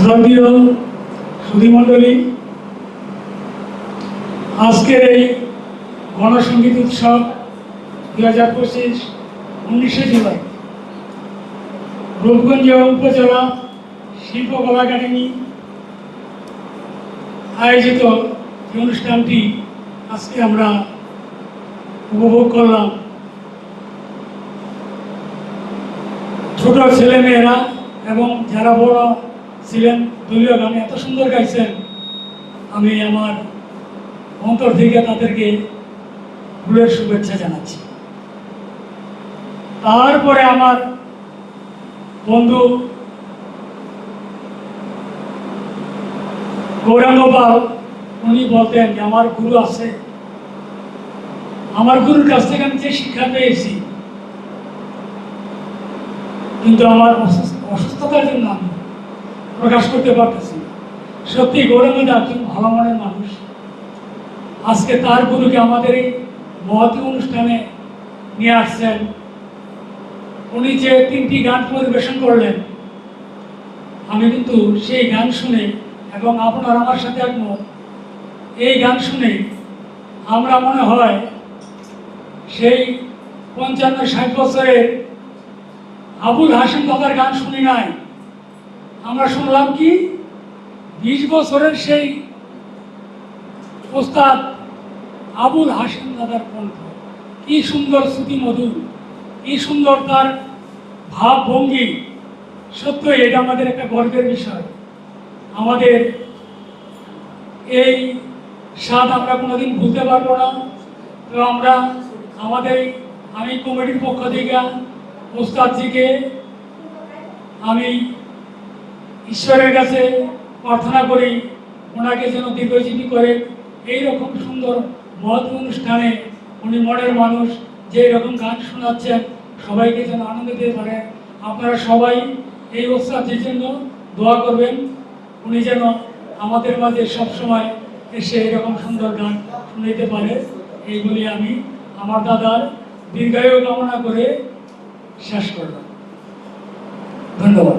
শ্রদ্ধীয় সুধীমণ্ডলী, আজকের এই গণসঙ্গীত উৎসব দু হাজার পঁচিশ উনিশে জুলাই। রূপগঞ্জ উপজেলা শিল্পকলা একাডেমি আয়োজিত এই অনুষ্ঠানটি আজকে আমরা উপভোগ করলাম। ছোট ছেলেমেয়েরা এবং যারা বড় ছিলেন। দলীয় গানে এত সুন্দর গাইছেন। আমি আমার অন্তর থেকে তাদেরকে ফুলের শুভেচ্ছা জানাচ্ছি। তারপরে আমার বন্ধু গৌরাঙ্গ পাল উনি বলতেন যে, আমার গুরু আছে। আমার গুরুর কাছ থেকে আমি যে শিক্ষা পেয়েছি, কিন্তু আমার অসুস্থ- অসুস্থতার জন্য আমি প্রকাশ করতে পারতেছি। সত্যি গৌরবদা একজন ভালো মনের মানুষ। আজকে তার গুরুকে আমাদের এই মহতি অনুষ্ঠানে নিয়ে আসছেন। উনি যে তিনটি গান পরিবেশন করলেন, আমি কিন্তু সেই গান শুনে এবং আপনার আমার সাথে একমত। এই গান শুনে আমরা মনে হয় সেই পঞ্চান্ন ষাট বছরের আবুল হাসিম দাদার গান শুনি নাই। আমরা শুনলাম কি বিশ বছরের সেই ওস্তাদ আবুল হাসিম দাদার কণ্ঠ। কি সুন্দর শ্রুতি মধুর কি সুন্দর তার ভাব ভঙ্গি সত্যই এটা আমাদের একটা গর্বের বিষয়। আমাদের এই স্বাদ আমরা কোনোদিন ভুলতে পারব না। তো আমরা আমাদের, আমি কমিটির পক্ষ থেকে ওস্তাদজিকে আমি ঈশ্বরের কাছে প্রার্থনা করি, ওনাকে যেন দীর্ঘজীবী করে। এই রকম সুন্দর মহৎ অনুষ্ঠানে উনি মনের মানুষ যে রকম গান শোনাচ্ছেন, সবাইকে যেন আনন্দ দিতে পারে। আপনারা সবাই এই ওস্তাদজির জন্য দোয়া করবেন। উনি যেন আমাদের মাঝে সবসময় এসে এরকম সুন্দর গান শুনাইতে পারে। এইগুলি আমি আমার দাদার দীর্ঘায়ু কামনা করে শেষ করলাম। ধন্যবাদ।